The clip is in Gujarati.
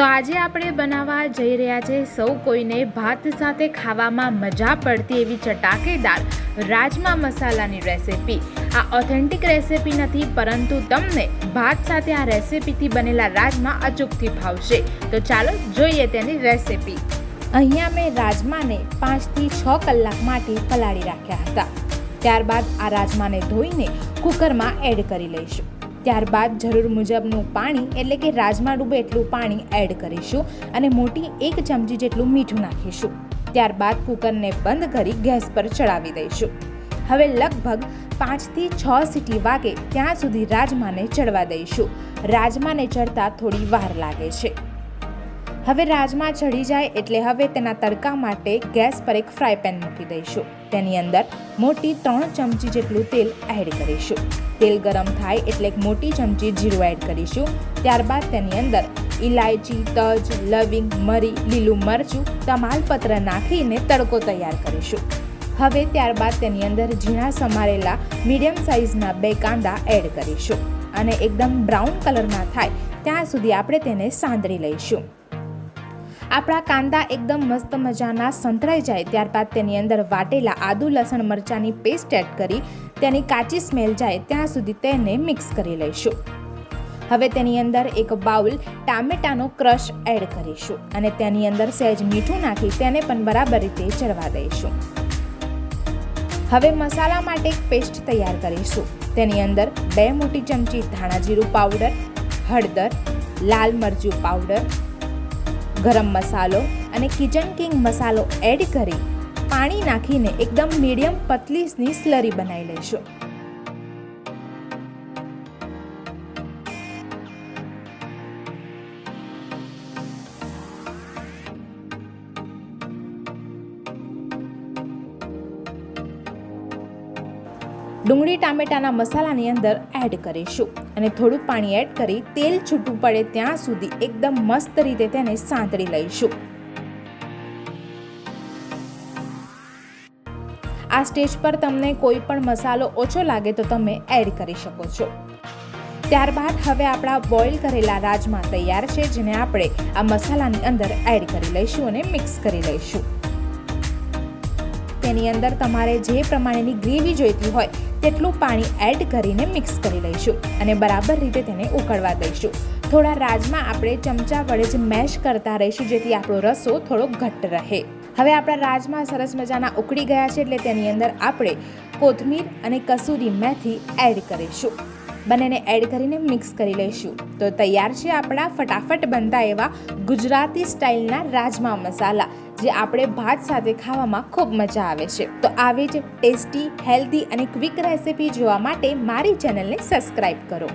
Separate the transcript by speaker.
Speaker 1: તો આજે આપણે બનાવવા જઈ રહ્યા છે સૌ કોઈને ભાત સાથે ખાવામાં મજા પડતી એવી ચટાકેદાર રાજમા મસાલાની રેસિપી. આ ઓથેન્ટિક રેસિપી નથી, પરંતુ તમને ભાત સાથે આ રેસિપીથી બનેલા રાજમા અચૂકથી ભાવશે. તો ચાલો જોઈએ તેની રેસિપી. અહીંયા મેં રાજમાને પાંચથી છ કલાક માટે પલાળી રાખ્યા હતા. ત્યારબાદ આ રાજમાને ધોઈને કુકરમાં એડ કરી લઈશું. ત્યારબાદ જરૂર મુજબનું પાણી, એટલે કે રાજમા ડૂબે એટલું પાણી એડ કરીશું અને મોટી એક ચમચી જેટલું મીઠું નાખીશું. ત્યારબાદ કુકરને બંધ કરી ગેસ પર ચડાવી દઈશું. હવે લગભગ પાંચથી છ સીટી વાગે ત્યાં સુધી રાજમાને ચડવા દઈશું. રાજમાને ચડતા થોડી વાર લાગે છે. હવે રાજમા ચડી જાય એટલે હવે તેના તડકા માટે ગેસ પર એક ફ્રાય પેન મૂકી દઈશું. તેની અંદર મોટી ત્રણ ચમચી જેટલું તેલ એડ કરીશું. તેલ ગરમ થાય એટલે એક મોટી ચમચી જીરું એડ કરીશું. ત્યારબાદ તેની અંદર ઇલાયચી તજ, લવિંગ, મરી, લીલું મરચું તમાલપત્ર નાખીને તડકો તૈયાર કરીશું. હવે ત્યારબાદ તેની અંદર ઝીણા સમારેલા મીડિયમ સાઇઝના બે કાંદા એડ કરીશું. અને એકદમ બ્રાઉન કલરના થાય ત્યાં સુધી આપણે તેને સાંતળી લઈશું. આપણા કાંદા એકદમ મસ્ત મજાના સંતળાઈ જાય, ત્યારબાદ તેની અંદર વાટેલા આદુ, લસણ મરચાંની પેસ્ટ એડ કરી તેની કાચી સ્મેલ જાય, ત્યાં સુધી તેને મિક્સ કરી લઈશું. હવે તેની અંદર એક બાઉલ ટામેટાનો ક્રશ એડ કરીશું અને તેની અંદર સહેજ મીઠું નાખી તેને પણ બરાબર રીતે ચડવા દઈશું. હવે મસાલા માટે એક પેસ્ટ તૈયાર કરીશું. તેની અંદર બે મોટી ચમચી ધાણા જીરું પાવડર હળદર, લાલ મરચું પાવડર ગરમ મસાલો અને કિચન કિંગ મસાલો એડ કરી પાણી નાખીને એકદમ મીડિયમ પતલીસની સ્લરી બનાવી લઈશું. ડુંગળી ટામેટાના મસાલાની અંદર એડ કરીશું. અને થોડું પાણી એડ કરી તેલ છૂટું પડે ત્યાં સુધી એકદમ મસ્ત રીતે તેને સાંતળી લઈશું. આ સ્ટેજ પર તમને કોઈ પણ મસાલો ઓછો લાગે તો તમે એડ કરી શકો છો. ત્યારબાદ હવે આપણા બોઇલ કરેલા રાજમા તૈયાર છે, જેને આપણે આ મસાલાની અંદર એડ કરી લઈશું અને મિક્સ કરી લઈશું. તેની અંદર તમારે જે પ્રમાણેની ગ્રેવી જોઈતી હોય તેટલું પાણી એડ કરીને મિક્સ કરી લઈશું અને બરાબર રીતે તેને ઉકળવા દઈશું. થોડા રાજમાં આપણે ચમચા વડે જ મેશ કરતા રહીશું જેથી આપણો રસો થોડો ઘટ્ટ રહે. હવે આપણા રાજમાં સરસ મજાના ઉકળી ગયા છે એટલે તેની અંદર આપણે કોથમીર અને કસૂરી મેથી એડ કરીશું. બંનેને એડ કરીને મિક્સ કરી લઈશું. તો તૈયાર છે આપણા ફટાફટ બનતા એવા ગુજરાતી સ્ટાઇલના રાજમા મસાલા, જે આપણે ભાત સાથે ખાવામાં ખૂબ મજા આવે છે. તો આવી જ ટેસ્ટી હેલ્ધી અને ક્વિક રેસિપી જોવા માટે મારી ચેનલને સબસ્ક્રાઈબ કરો.